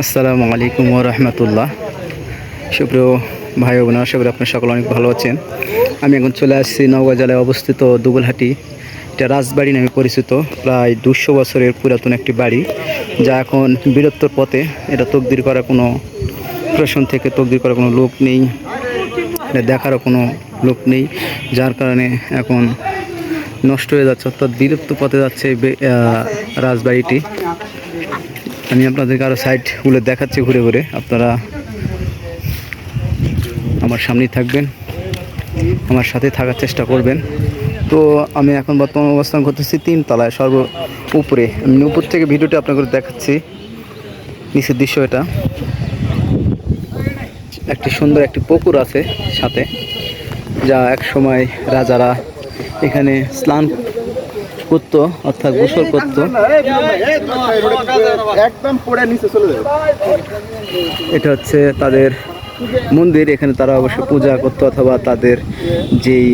আসসালামু আলাইকুম রহমতুল্লাহ সুপ্রিয় ভাই বোন আশা আপনার সকলে অনেক ভালো আছেন। আমি এখন চলে আসছি নওগাঁ জেলায় অবস্থিত দুবলহাটি, এটা রাজবাড়ি নামে পরিচিত, প্রায় দুশো বছরের পুরাতন একটি বাড়ি, যা এখন বীরত্বর পথে এটা তকদির করা কোনো প্রশ্ন থেকে তকদির করা কোনো লোক নেই, এটা দেখারও কোনো লোক নেই, যার কারণে এখন নষ্ট হয়ে যাচ্ছে, অর্থাৎ বিলুপ্ত পথে যাচ্ছে রাজবাড়িটি। আমি আপনাদেরকে আরও সাইডগুলো দেখাচ্ছি ঘুরে ঘুরে। আপনারা আমার সামনেই থাকবেন, আমার সাথে থাকার চেষ্টা করবেন। তো আমি এখন বর্তমান অবস্থান করতেছি তিন তলায় সর্ব উপরে। আমি উপর থেকে ভিডিওটা আপনাদের দেখাচ্ছি। নিচের দৃশ্য এটা। একটি সুন্দর একটি পুকুর আছে সাথে, যা এক সময় রাজারা এখানে স্নান করতো অর্থাৎ গোসল করতো। এটা হচ্ছে তাদের মন্দির এখানে তারা অবশ্য পূজা করতো অথবা তাদের যেই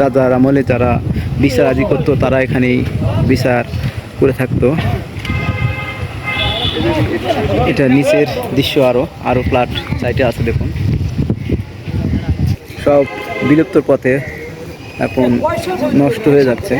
রাজার আমলে যারা বিচার আদি করতো তারা এখানেই বিচার করে থাকতো। এটা নিচের দৃশ্য আরও আরও ফ্ল্যাট সাইটে আছে দেখুন। সব বিলুপ্তর পথে এখন নষ্ট হয়ে যাচ্ছে।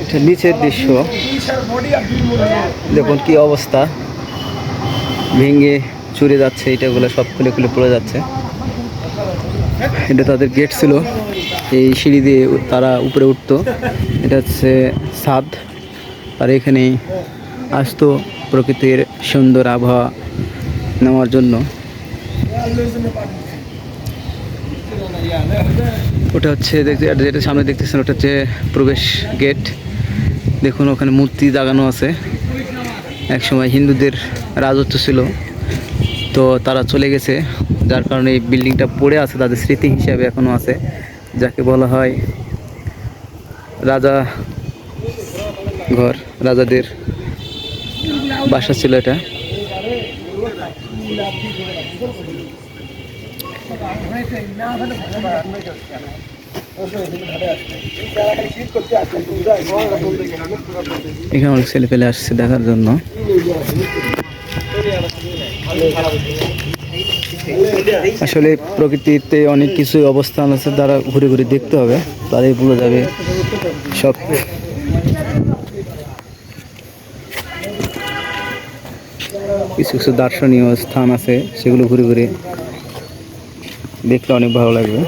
এটা নিচের দৃশ্য। দেখুন কি অবস্থা। ভেঙে চুরে যাচ্ছে এটাগুলো সব খুলে খুলে পড়ে যাচ্ছে। এটা তাদের গেট ছিল। এই সিঁড়ি দিয়ে তারা উপরে উঠতো। এটা হচ্ছে ছাদ আর এখানে আসতো প্রকৃতির সুন্দর আবহাওয়া নেওয়ার জন্য। ওটা হচ্ছে দেখতে যেটা সামনে দেখতেছেন, ওটা হচ্ছে প্রবেশ গেট দেখুন, ওখানে মূর্তি দাগানো আছে। এক সময় হিন্দুদের রাজত্ব ছিল। তো তারা চলে গেছে, যার কারণে এই বিল্ডিংটা পড়ে আছে, তাদের স্মৃতি হিসাবে এখনও আছে, যাকে বলা হয় রাজা ঘর, রাজাদের বাসা ছিল এটা। এখানে অনেক ছেলে পেলে আসছে দেখার জন্য। আসলে প্রকৃতিতে অনেক কিছু অবস্থান আছে, তারা ঘুরে ঘুরে দেখতে হবে, তারাই বলে যাবে সব। কিছু কিছু দার্শনীয় স্থান আছে, সেগুলো ঘুরে ঘুরে দেখতে অনেক ভালো লাগবে।